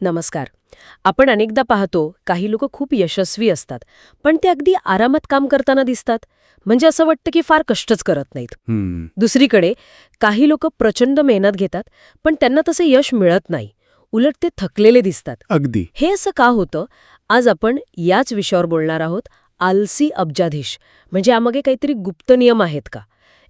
नमस्कार. आपण अनेकदा पाहतो काही लोक खूप यशस्वी असतात पण ते अगदी आरामात काम करताना दिसतात. म्हणजे असं वाटतं की फार कष्टच करत नाहीत. दुसरीकडे काही लोक प्रचंड मेहनत घेतात पण त्यांना तसे यश मिळत नाही. उलट ते थकलेले दिसतात. अगदी. हे असं का होतं? आज आपण याच विषयावर बोलणार आहोत आलसी अब्जाधीश. म्हणजे यामागे काहीतरी गुप्त नियम आहेत का?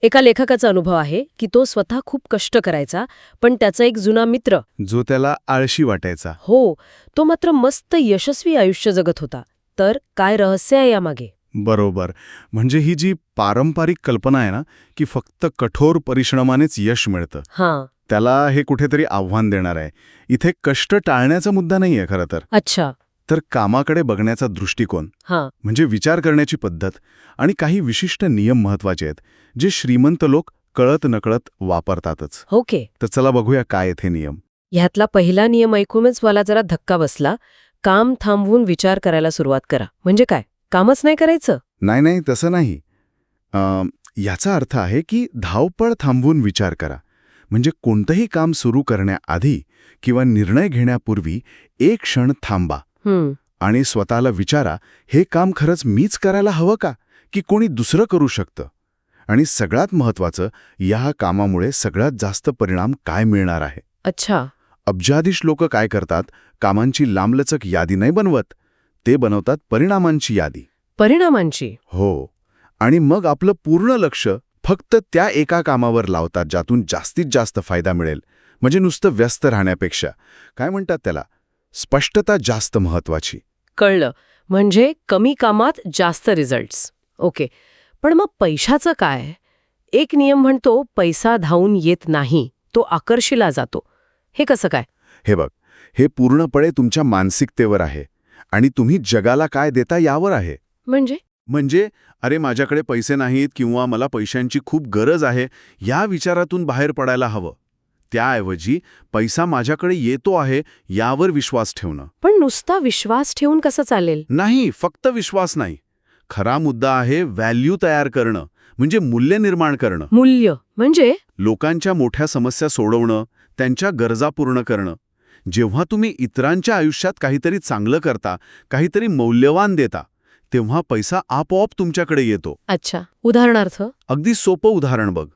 एका लेखकाचा अनुभव आहे की तो स्वतः खूप कष्ट करायचा पण त्याचा एक जुना मित्र. जो त्याला आळशी वाटायचा. हो तो मात्र मस्त यशस्वी आयुष्य जगत होता. तर काय रहस्य आहे यामागे? बरोबर. म्हणजे ही जी पारंपरिक कल्पना आहे ना की फक्त कठोर परिश्रमानेच यश मिळतं. हां. त्याला हे कुठेतरी आव्हान देणार आहे. इथे कष्ट टाळण्याचा मुद्दा नाहीये खरं तर. अच्छा. तर कामाकडे बघण्याचा दृष्टिकोन हां. म्हणजे विचार करण्याची पद्धत आणि काही विशिष्ट नियम महत्त्वाचे आहेत जे श्रीमंत लोक कळत नकळत वापरतातच. ओके. तर चला बघूया काय हे नियम. ह्यातला पहिला नियम ऐकूनच मला जरा धक्का बसला. काम थांबवून विचार करायला सुरुवात करा. म्हणजे काय? कामच नाही करायचं? नाही नाही तसं नाही. याचा अर्थ आहे की धावपळ थांबवून विचार करा. म्हणजे कोणतंही काम सुरू करण्याआधी किंवा निर्णय घेण्यापूर्वी एक क्षण थांबा. आणि स्वतःला विचारा हे काम खरंच मीच करायला हवं का? की कोणी दुसरं करू शकतं? आणि सगळ्यात महत्त्वाचं या कामामुळे सगळ्यात जास्त परिणाम काय मिळणार आहे? अच्छा. अब्जाधीश लोक काय करतात? कामांची लांबलचक यादी नाही बनवत? ते बनवतात परिणामांची यादी. परिणामांची? हो. आणि मग आपलं पूर्ण लक्ष फक्त त्या एका कामावर लावतात ज्यातून जास्तीत जास्त फायदा मिळेल. म्हणजे नुसतं व्यस्त राहण्यापेक्षा. काय म्हणतात त्याला? स्पष्टता जास्त महत्वाची. कळलं. म्हणजे कमी कामात जास्त रिझल्ट्स ओके. पण मग पैशाचं काय? एक नियम म्हणतो पैसा धावून येत नाही तो आकर्षिला जातो. हे कसं काय? हे बघ हे पूर्णपणे तुमच्या मानसिकतेवर आहे. आणि तुम्ही जगाला काय देता यावर आहे. म्हणजे? म्हणजे अरे माझ्याकडे पैसे नाहीत किंवा मला पैशांची खूप गरज आहे या विचारातून बाहेर पडायला हवं. त्याऐवजी पैसा माझ्याकडे येतो आहे यावर विश्वास ठेवणं. पण नुसता विश्वास ठेवून कसं चालेल? नाही फक्त विश्वास नाही. खरा मुद्दा आहे व्हॅल्यू तयार करणं म्हणजे मूल्य निर्माण करणं. मूल्य म्हणजे? लोकांच्या मोठ्या समस्या सोडवणं त्यांच्या गरजा पूर्ण करणं. जेव्हा तुम्ही इतरांच्या आयुष्यात काहीतरी चांगलं करता काहीतरी मौल्यवान देता तेव्हा पैसा आपोआप तुमच्याकडे येतो. अच्छा उदाहरणार्थ? अगदी सोपं उदाहरण बघ.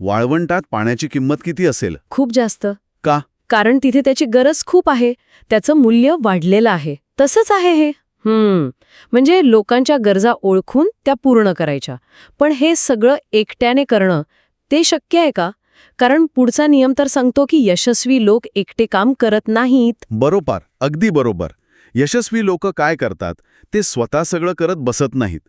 वाळवंटात पाण्याची किंमत किती असेल? खूप जास्त. का? कारण तिथे त्याची गरज खूप आहे. त्याचं मूल्य वाढलेलं आहे. तसंच आहे हे. हम्म. म्हणजे लोकांच्या गरजा ओळखून त्या पूर्ण करायच्या. पण हे सगळं एकट्याने करणं ते शक्य आहे का? कारण पुढचा नियम तर सांगतो की यशस्वी लोक एकटे काम करत नाहीत. बरोबर. अगदी बरोबर. यशस्वी लोक काय करतात? ते स्वतः सगळं करत बसत नाहीत.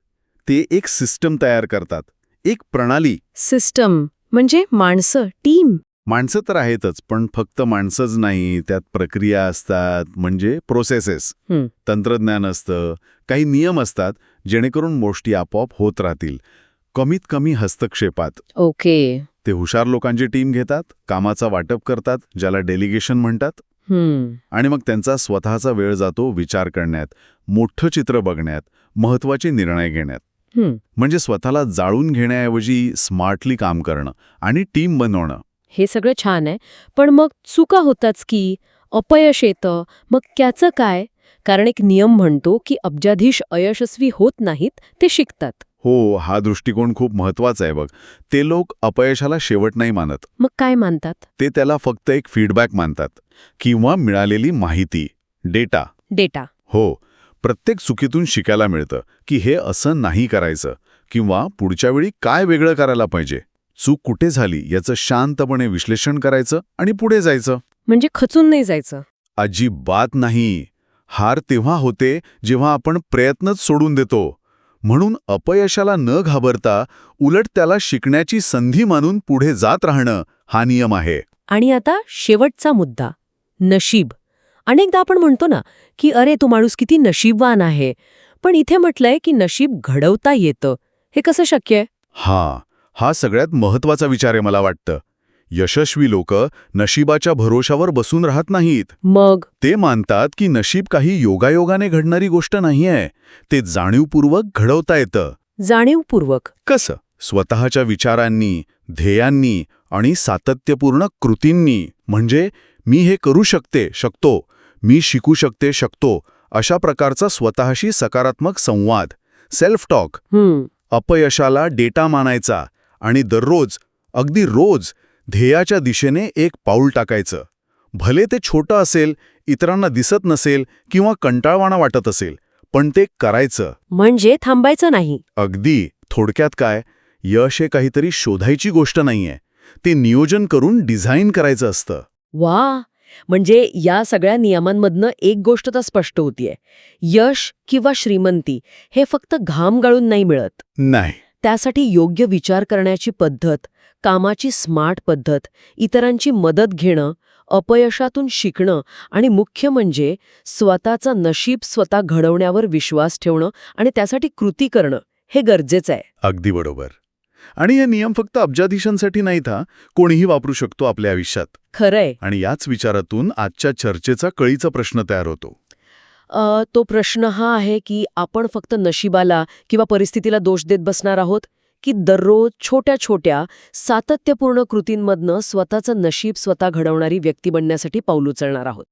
ते एक सिस्टम तयार करतात. एक प्रणाली. सिस्टम म्हणजे माणसं टीम. माणसं तर आहेतच पण फक्त माणसंच नाही त्यात प्रक्रिया असतात म्हणजे प्रोसेसेस. तंत्रज्ञान असतं काही नियम असतात जेणेकरून गोष्टी आपोआप होत राहतील. कमीत कमी हस्तक्षेपात. ओके. ते हुशार लोकांची टीम घेतात कामाचा वाटप करतात ज्याला डेलिगेशन म्हणतात. आणि मग त्यांचा स्वतःचा वेळ जातो विचार करण्यात मोठं चित्र बघण्यात महत्त्वाचे निर्णय घेण्यात. म्हणजे स्वतःला जाळून घेण्याऐवजी स्मार्टली काम करणं आणि टीम बनवणं. हे सगळं छान आहे. पण मग चुका होताच की? अपयश येतं. मग त्याचं काय? कारण एक नियम म्हणतो की अब्जाधीश अयशस्वी होत नाहीत ते शिकतात. हो हा दृष्टिकोन खूप महत्त्वाचा आहे बघ. ते लोक अपयशाला शेवट नाही मानत. मग काय मानतात? ते त्याला फक्त एक फीडबॅक मानतात. किंवा मिळालेली माहिती डेटा डेटा हो. प्रत्येक चुकीतून शिकायला मिळतं की हे असं नाही करायचं किंवा पुढच्या वेळी काय वेगळं करायला पाहिजे. चूक कुठे झाली याचं शांतपणे विश्लेषण करायचं आणि पुढे जायचं. म्हणजे खचून नाही जायचं. अजिबात नाही. हार तेव्हा होते जेव्हा आपण प्रयत्नच सोडून देतो. म्हणून अपयशाला न घाबरता उलट त्याला शिकण्याची संधी मानून पुढे जात राहणं हा नियम आहे. आणि आता शेवटचा मुद्दा नशीब. अनेकदा आपण म्हणतो ना की अरे तो माणूस किती नशीबवान आहे. पण इथे म्हटलंय की नशीब घडवता येतं. हे कसं शक्य आहे? हा हा सगळ्यात महत्त्वाचा विचार आहे मला वाटतं. यशस्वी लोक नशिबाच्या भरोशावर बसून राहत नाहीत. मग? ते मानतात की नशीब काही योगायोगाने घडणारी गोष्ट नाहीये. ते जाणीवपूर्वक घडवता येतं. जाणीवपूर्वक? कसं? स्वतःच्या विचारांनी ध्येयांनी आणि सातत्यपूर्ण कृतींनी. म्हणजे मी हे करू शकते शकतो मी शिकू शकते शकतो अशा प्रकारचा स्वतःशी सकारात्मक संवाद सेल्फ टॉक अपयशाला डेटा मानायचा आणि दररोज अगदी रोज ध्येयाच्या दिशेने एक पाऊल टाकायचं. भले ते छोटं असेल इतरांना दिसत नसेल किंवा कंटाळवाणा वाटत असेल पण ते करायचं. म्हणजे थांबायचं नाही. अगदी. थोडक्यात काय? यश हे काहीतरी शोधायची गोष्ट नाहीये. ते नियोजन करून डिझाईन करायचं असतं. वा म्हणजे या सगळ्या नियमांमधनं एक गोष्ट तर स्पष्ट होतीये. यश किंवा श्रीमंती हे फक्त घाम गाळून नाही मिळत. नाही. त्यासाठी योग्य विचार करण्याची पद्धत कामाची स्मार्ट पद्धत इतरांची मदत घेणं अपयशातून शिकणं आणि मुख्य म्हणजे स्वतःचं नशीब स्वतः घडवण्यावर विश्वास ठेवणं आणि त्यासाठी कृती करणं हे गरजेचं आहे. अगदी बरोबर. आणि हे नियम फक्त अब्जाधीशांसाठी नाहीत हा. कोणीही वापरू शकतो आपल्या आयुष्यात. खरंय. आणि याच विचारातून आजच्या चर्चेचा कळीचा प्रश्न तयार होतो. अ, तो प्रश्न हा आहे की आपण फक्त नशिबाला किंवा परिस्थितीला दोष देत बसणार आहोत की दररोज छोट्या छोट्या सातत्यपूर्ण कृतींमधनं स्वतःचं नशीब स्वतः घडवणारी व्यक्ती बनण्यासाठी पाऊल उचलणार आहोत?